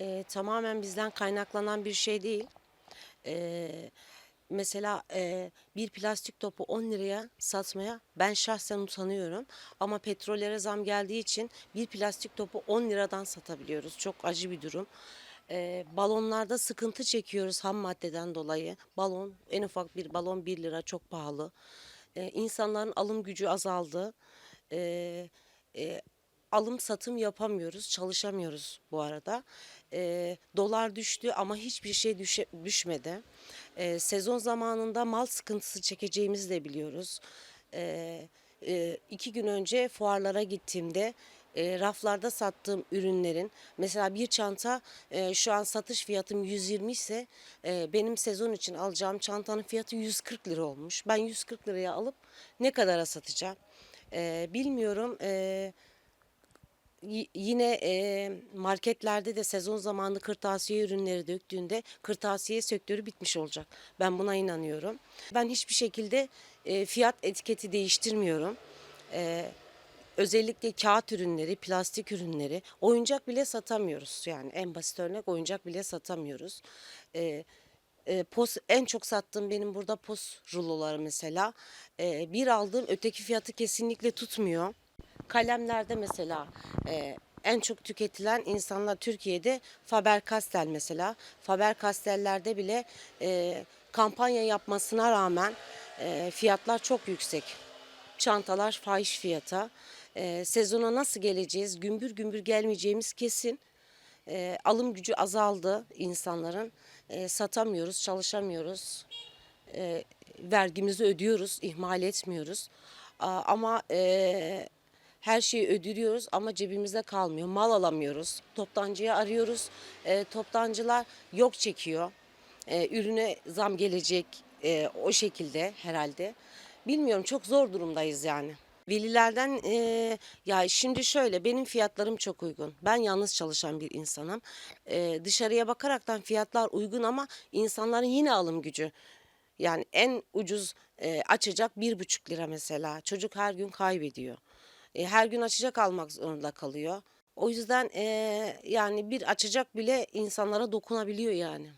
Eee, tamamen bizden kaynaklanan bir şey değil. Eee, mesela eee, bir plastik topu 10 liraya satmaya ben şahsen utanıyorum. Ama petrollere zam geldiği için bir plastik topu 10 liradan satabiliyoruz. Çok acı bir durum. Eee, balonlarda sıkıntı çekiyoruz ham maddeden dolayı. Balon, en ufak bir balon 1 lira çok pahalı. Eee, insanların alım gücü azaldı. Eee, eee, alım satım yapamıyoruz, çalışamıyoruz bu arada. Eee, dolar düştü ama hiçbir şey düşe- düşmedi. Eee, sezon zamanında mal sıkıntısı çekeceğimizi de biliyoruz. Eee, eee, iki gün önce fuarlara gittiğimde eee, raflarda sattığım ürünlerin mesela bir çanta eee, şu an satış fiyatım 120 ise eee, benim sezon için alacağım çantanın fiyatı 140 lira olmuş. Ben 140 liraya alıp ne kadara satacağım? Eee, bilmiyorum. Y- yine e, marketlerde de sezon zamanı kırtasiye ürünleri döktüğünde kırtasiye sektörü bitmiş olacak. Ben buna inanıyorum. Ben hiçbir şekilde e, fiyat etiketi değiştirmiyorum. E, özellikle kağıt ürünleri, plastik ürünleri, oyuncak bile satamıyoruz. Yani en basit örnek oyuncak bile satamıyoruz. E, e, pos en çok sattığım benim burada pos ruloları mesela. E, bir aldığım öteki fiyatı kesinlikle tutmuyor. Kalemlerde mesela e, en çok tüketilen insanlar Türkiye'de Faber-Castell mesela. Faber-Castell'lerde bile e, kampanya yapmasına rağmen e, fiyatlar çok yüksek. Çantalar fahiş fiyata. E, sezona nasıl geleceğiz? Gümbür gümbür gelmeyeceğimiz kesin. E, alım gücü azaldı insanların. E, satamıyoruz, çalışamıyoruz. E, vergimizi ödüyoruz, ihmal etmiyoruz. Aa, ama e, her şeyi ödülüyoruz ama cebimizde kalmıyor. Mal alamıyoruz. Toptancıyı arıyoruz. E, toptancılar yok çekiyor. E, ürüne zam gelecek e, o şekilde herhalde. Bilmiyorum çok zor durumdayız yani. Velilerden e, ya şimdi şöyle benim fiyatlarım çok uygun. Ben yalnız çalışan bir insanım. E, dışarıya bakaraktan fiyatlar uygun ama insanların yine alım gücü. Yani en ucuz e, açacak bir buçuk lira mesela. Çocuk her gün kaybediyor. E, her gün açacak almak zorunda kalıyor. O yüzden e, yani bir açacak bile insanlara dokunabiliyor yani.